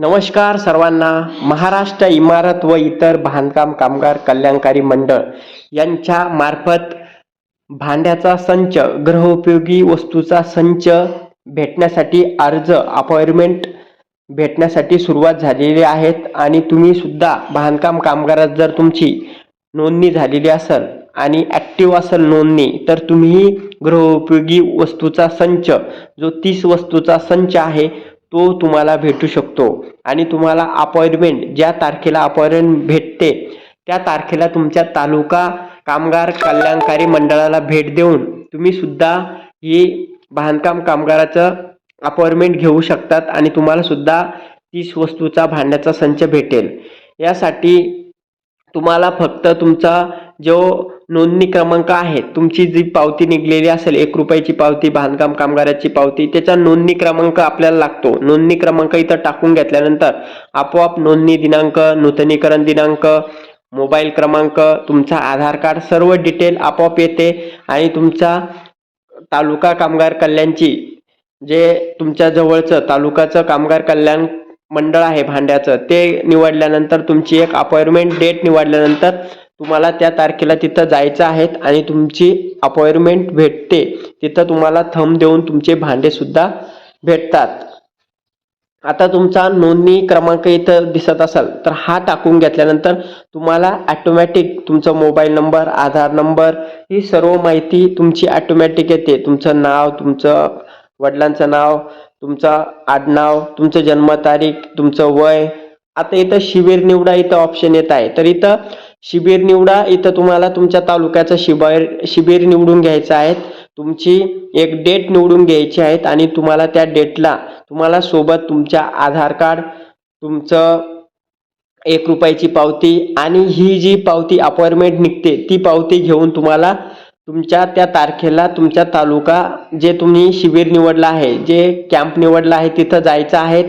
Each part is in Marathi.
नमस्कार सर्वांना. महाराष्ट्र इमारत व इतर बांधकाम कामगार कल्याणकारी मंडळ यांच्या मार्फत भांड्याचा संच गृहोपयोगी वस्तूचा संच भेटण्यासाठी अर्ज अपॉइंटमेंट भेटण्यासाठी सुरुवात झालेली आहेत आणि तुम्ही सुद्धा बांधकाम कामगारात जर तुमची नोंदणी झालेली असेल आणि ॲक्टिव्ह असेल नोंदणी तर तुम्ही ग्रहोपयोगी वस्तूचा संच जो तीस वस्तूचा संच आहे तो तुम्हाला भेटू शकतो. आणि तुम्हाला अपॉइंटमेंट ज्या तारखेला अपॉइंटमेंट भेटते त्या तारखेला तुमच्या तालुका कामगार कल्याणकारी मंडळाला भेट देऊन तुम्ही सुद्धा ही बांधकाम कामगाराचं अपॉइंटमेंट घेऊ शकतात आणि तुम्हाला सुद्धा तीस वस्तूचा भांड्याचा संच भेटेल. यासाठी तुम्हाला फक्त तुमचा जो नोंदणी क्रमांक आहे. तुमची जी पावती निघलेली असेल एक रुपयाची पावती बांधकाम कामगाराची पावती त्याचा नोंदणी क्रमांक आपल्याला लागतो. नोंदणी क्रमांक इथं टाकून घेतल्यानंतर आपोआप नोंदणी दिनांक नूतनीकरण दिनांक मोबाईल क्रमांक तुमचा आधार कार्ड सर्व डिटेल आपोआप येते आणि तुमचा तालुका कामगार कल्याणची जे तुमच्या जवळचं तालुकाचं कामगार कल्याण मंडळ आहे भांड्याचं ते निवडल्यानंतर तुमची एक अपॉइंटमेंट डेट निवडल्यानंतर तुम्हाला त्या तारखेला तिथं जायचं आहे आणि तुमची अपॉइंटमेंट भेटते. तिथं तुम्हाला थंब देऊन तुमचे भांडेसुद्धा भेटतात. आता तुमचा नोंदणी क्रमांक इथं दिसत असाल तर हा टाकून घेतल्यानंतर तुम्हाला ॲटोमॅटिक तुमचा मोबाईल नंबर आधार नंबर ही सर्व माहिती तुमची ॲटोमॅटिक येते. तुमचं नाव तुमचं वडिलांचं नाव तुमचं आडनाव तुमचं जन्मतारीख तुमचं वय. आता इथं शिबिर निवडा इथं ऑप्शन येत आहे. तर इथं शिबिर निवडा. इथं तुम्हाला तुमच्या तालुक्याचं शिबिर शिबिर निवडून घ्यायचं आहे तुमची एक डेट निवडून घ्यायची आहेत आणि तुम्हाला त्या डेटला तुम्हाला सोबत तुमच्या आधार कार्ड तुमचं एक रुपयाची पावती आणि ही जी पावती अपॉइंटमेंट निघते ती पावती घेऊन तुम्हाला तुमच्या त्या तारखेला तुमच्या तालुका जे तुम्ही शिबिर निवडला आहे जे कॅम्प निवडला आहे तिथं जायचं आहे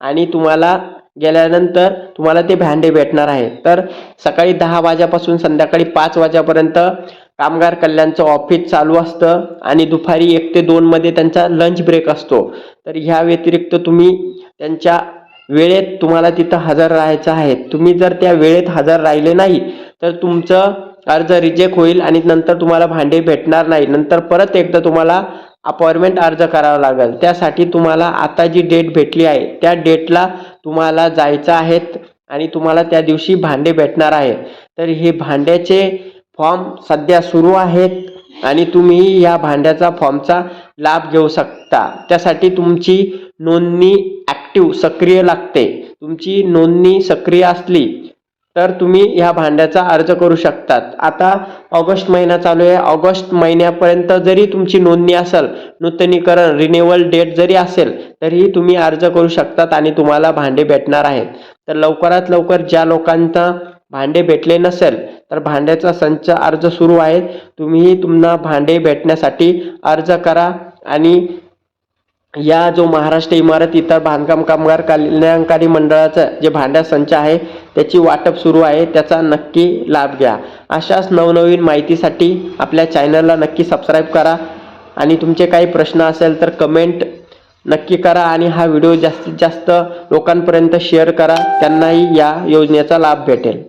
आणि तुम्हाला गेल्यानंतर तुम्हाला ते भांडे भेटणार आहे. तर सकाळी दहा वाजेपासून संध्याकाळी पाच वाजेपर्यंत कामगार कल्याणचं ऑफिस चालू असतं आणि दुपारी एक ते दोनमध्ये त्यांचा लंच ब्रेक असतो. तर ह्या व्यतिरिक्त तुम्ही त्यांच्या वेळेत तुम्हाला तिथं हजर राहायचं आहे. तुम्ही जर त्या वेळेत हजर राहिले नाही तर तुमचं अर्ज रिजेक्ट होईल आणि नंतर तुम्हाला भांडे भेटणार नाही. नंतर परत एकदा तुम्हाला अपॉइंटमेंट अर्ज करावा लागेल. त्यासाठी तुम्हाला आता जी डेट भेटली आहे त्या डेटला तुम्हाला जायचं आहेत आणि तुम्हाला त्या दिवशी भांडे भेटणार आहे तर हे भांड्याचे फॉर्म सध्या सुरू आहेत आणि तुम्ही या भांड्याचा फॉर्मचा लाभ घेऊ शकता. त्यासाठी तुमची नोंदणी ॲक्टिव सक्रिय लागते. तुमची नोंदणी सक्रिय असली तर तुम्ही ह्या भांड्याचा अर्ज करू शकतात. आता ऑगस्ट महिना चालू आहे. ऑगस्ट महिन्यापर्यंत जरी तुमची नोंदणी असेल नूतनीकरण रिन्युअल डेट जरी असेल तरीही तुम्ही अर्ज करू शकतात आणि तुम्हाला भांडे भेटणार आहेत. तर लवकरात लवकर ज्या लोकांना भांडे भेटले नसेल तर भांड्याचा संच अर्ज सुरू आहे तुम्हीही तुम्हाला भांडे भेटण्यासाठी अर्ज करा आणि या जो महाराष्ट्र इमारत इतर बांधकाम कामगार कल्याणकारी मंडळाचा जे भांड्या संच आहे त्याची वाटप सुरू आहे त्याचा नक्की लाभ घ्या. अशाच नवनवीन माहितीसाठी आपल्या चॅनलला नक्की सबस्क्राईब करा. आणि तुमचे काही प्रश्न असेल तर कमेंट नक्की करा आणि हा व्हिडिओ जास्तीत जास्त लोकांपर्यंत शेअर करा. त्यांनाही या योजनेचा लाभ भेटेल.